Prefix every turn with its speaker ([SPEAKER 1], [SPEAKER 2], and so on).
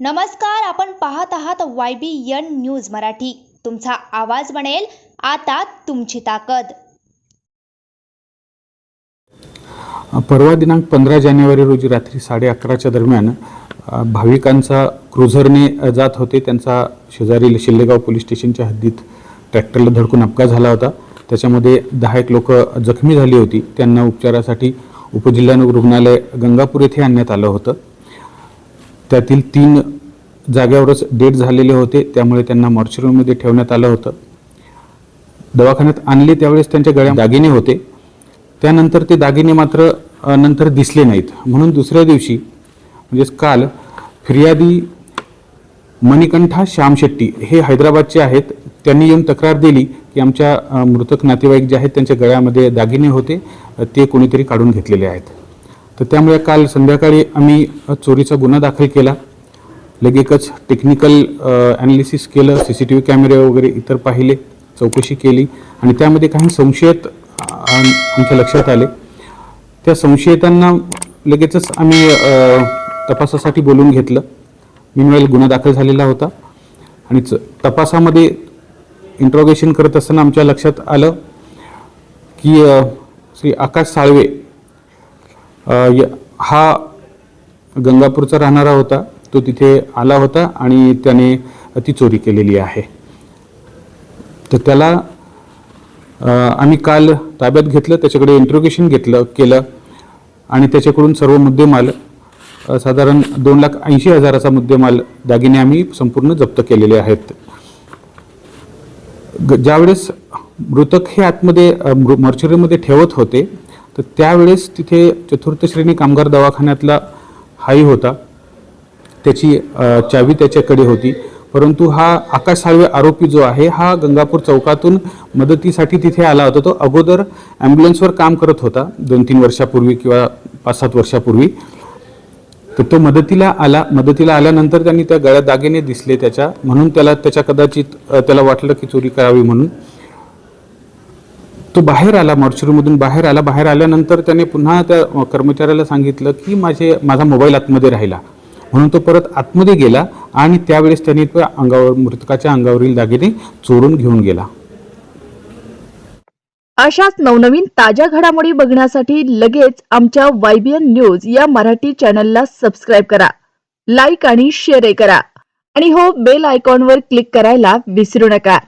[SPEAKER 1] नमस्कार आपण पाहत आहात Y B N news Marathi. तुमचा आवाज बनेल आता तुमची ताकद.
[SPEAKER 2] परवा दिनांक पंधरा जानेवारी रोजी रात्री साडे अकराच्या दरम्यान भाविकांचा क्रुझरने जात होते. त्यांचा शेजारील शिल्लेगाव पोलीस स्टेशनच्या हद्दीत ट्रॅक्टरला धडकून अपघात झाला होता. त्याच्यामध्ये दहा एक लोक जखमी झाली होती. त्यांना उपचारासाठी उपजिल्हा रुग्णालय गंगापूर येथे आणण्यात आलं होतं. त्यातील तीन जाग्यावरच डेट झालेले होते त्यामुळे त्यांना मॉर्चरीमध्ये ठेवण्यात आलं होतं. दवाखान्यात आणले त्यावेळेस त्यांच्या गळ्यात दागिने होते. त्यानंतर ते दागिने मात्र नंतर दिसले नाहीत. म्हणून दुसऱ्या दिवशी म्हणजेच काल फिर्यादी मणिकंठा श्याम शेट्टी हे हैदराबादचे आहेत. त्यांनी येऊन तक्रार दिली की आमच्या मृतक नातेवाईक जे आहेत त्यांच्या गळ्यामध्ये दागिने होते. ते कोणीतरी काढून घेतलेले आहेत. तर त्यामुळे काल संध्याकाळी आम्ही चोरीचा गुन्हा दाखल केला. लगेचच टेक्निकल ॲनालिसिस केलं सी सी टी व्ही कॅमेरे वगैरे इतर पाहिले चौकशी केली आणि त्यामध्ये काही संशयित आमच्या लक्षात आले. त्या संशयितांना लगेचच आम्ही तपासासाठी बोलवून घेतलं. मीनवेल गुन्हा दाखल झालेला होता आणि च तपासामध्ये इंट्रॉगेशन करत असताना आमच्या लक्षात आलं की श्री आकाश साळवे हा गंगापूरचा राहणारा होता. तो तिथे आला होता आणि त्याने ती चोरी केलेली आहे. तर त्याला आम्ही काल ताब्यात घेतलं त्याच्याकडे इंट्रोगेशन घेतलं केलं आणि त्याच्याकडून सर्व मुद्देमाल साधारण दोन लाख ऐंशी हजाराचा मुद्देमाल दागिने आम्ही संपूर्ण जप्त केलेले आहेत. ग- ज्यावेळेस मृतक हे आतमध्ये मर्चरीमध्ये ठेवत होते तर त्यावेळेस तिथे चतुर्थ श्रेणी कामगार दवाखान्यातला हाई होता. त्याची चावी त्याच्याकडे होती. परंतु हा आकाश साळवे आरोपी जो आहे हा गंगापूर चौकातून मदतीसाठी तिथे आला होता. तो अगोदर ॲम्ब्युलन्सवर काम करत होता दोन तीन वर्षापूर्वी किंवा पाच सात वर्षापूर्वी. तर तो मदतीला आला मदतीला आल्यानंतर त्यांनी त्या गळ्यात दागिने दिसले त्याच्या म्हणून त्याला त्याच्या कदाचित त्याला वाटलं की चोरी करावी म्हणून. तो बाहेर आला मॉर्चरीमधून बाहेर आला. बाहेर आल्यानंतर त्याने पुन्हा त्या कर्मचाऱ्याला सांगितलं की माझे माझा मोबाईल आतमध्ये राहिला. म्हणून तो परत आतमध्ये गेला आणि त्यावेळेस त्याने तो अंगावर मृतकाच्या अंगावरील दागिने चोरून घेऊन गेला.
[SPEAKER 3] अशाच नवनवीन ताज्या घडामोडी बघण्यासाठी लगेच आमच्या वायबीएन न्यूज या मराठी चॅनलला सबस्क्राईब करा लाईक आणि शेअर करा. आणि हो बेल आयकॉनवर क्लिक करायला विसरू नका.